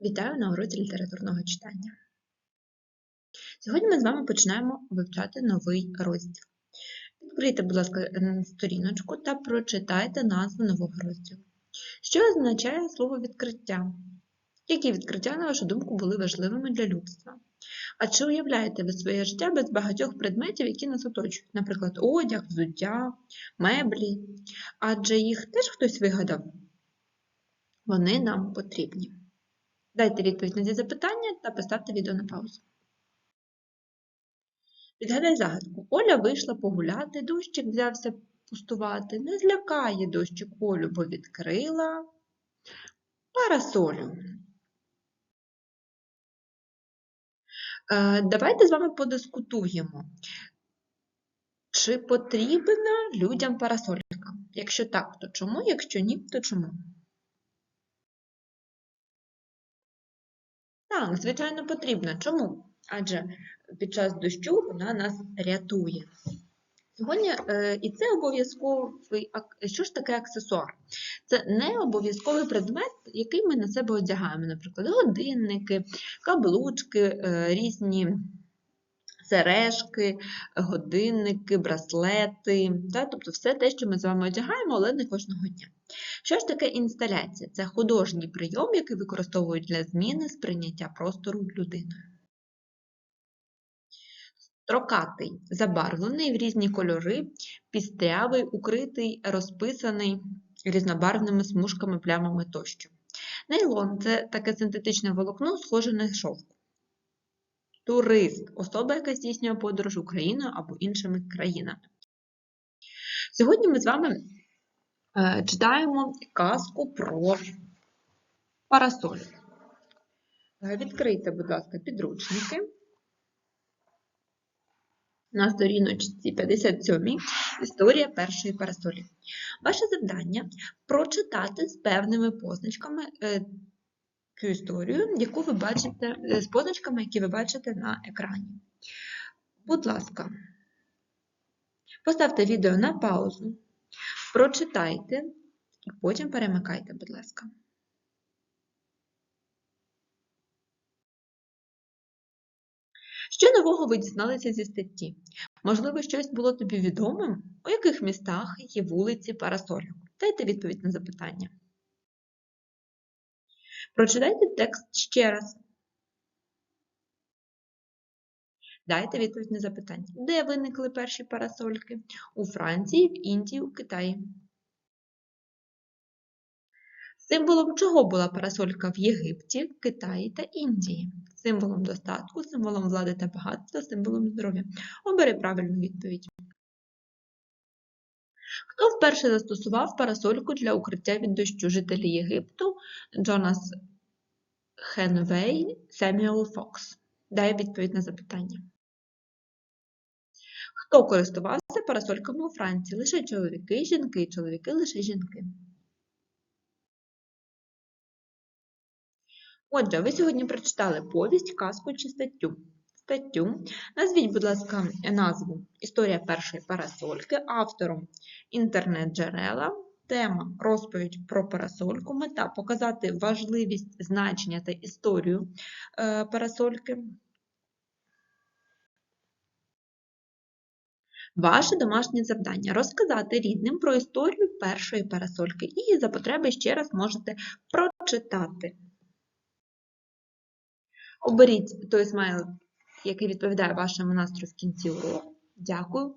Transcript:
Вітаю на уроці літературного читання. Сьогодні ми з вами починаємо вивчати новий розділ. Відкрийте, будь ласка, сторіночку та прочитайте назву нового розділу. Що означає слово відкриття? Які відкриття, на вашу думку, були важливими для людства? А чи уявляєте ви своє життя без багатьох предметів, які нас оточують? Наприклад, одяг, взуття, меблі? Адже їх теж хтось вигадав? Вони нам потрібні. Дайте відповідь на ці запитання та поставте відео на паузу. Відгадай загадку. Оля вийшла погуляти, дощик взявся пустувати. Не злякає дощик Олю, бо відкрила парасолю. Е, Давайте з вами подискутуємо. Чи потрібна людям парасолька? Якщо так, то чому? Якщо ні, то чому? Так, звичайно, потрібна. Чому? Адже під час дощу вона нас рятує. Сьогодні е, і це обов'язковий що ж таке аксесуар? Це не обов'язковий предмет, який ми на себе одягаємо, наприклад, годинники, каблучки, е, різні сережки, годинники, браслети, та, тобто все те, що ми з вами одягаємо, але не кожного дня. Що ж таке інсталяція? Це художній прийом, який використовують для зміни сприйняття простору людиною. Строкатий, забарвлений в різні кольори, пістрявий, укритий, розписаний різнобарвними смужками, плямами тощо. Нейлон це таке синтетичне волокно, схоже на шовк. Турист особа, яка здійснює подорож Україною або іншими країнами. Сьогодні ми з вами е, читаємо казку про парасоль. Е, Відкрийте, будь ласка, підручники. На сторіночці 57 історія першої парасолі. Ваше завдання прочитати з певними позначками е, цю історію, яку ви бачите, е, з позначками, які ви бачите на екрані. Будь ласка, поставте відео на паузу, прочитайте і потім перемикайте, будь ласка. Що нового ви дізналися зі статті? Можливо, щось було тобі відомим? У яких містах є вулиці Парасольок? Дайте відповідь на запитання. Прочитайте текст ще раз. Дайте відповідь на запитання. Де виникли перші парасольки? У Франції, в Індії, у Китаї. Символом чого була парасолька в Єгипті, Китаї та Індії? Символом достатку, символом влади та багатства, символом здоров'я. Обери правильну відповідь. Хто вперше застосував парасольку для укриття від дощу? Жителі Єгипту, Джонас Хенвей, Семюел Фокс. Дай відповідь на запитання. Хто користувався парасольками у Франції? Лише чоловіки, жінки, чоловіки, лише жінки. Отже, ви сьогодні прочитали повість, казку чи статтю. Статтю. Назвіть, будь ласка, назву Історія першої парасольки, автором інтернет-джерела, тема розповідь про парасольку, мета показати важливість значення та історію е, парасольки. Ваше домашнє завдання розказати рідним про історію першої парасольки і за потреби ще раз можете прочитати. Оберіть той смайл, який відповідає вашому настрою в кінці уроку. Дякую.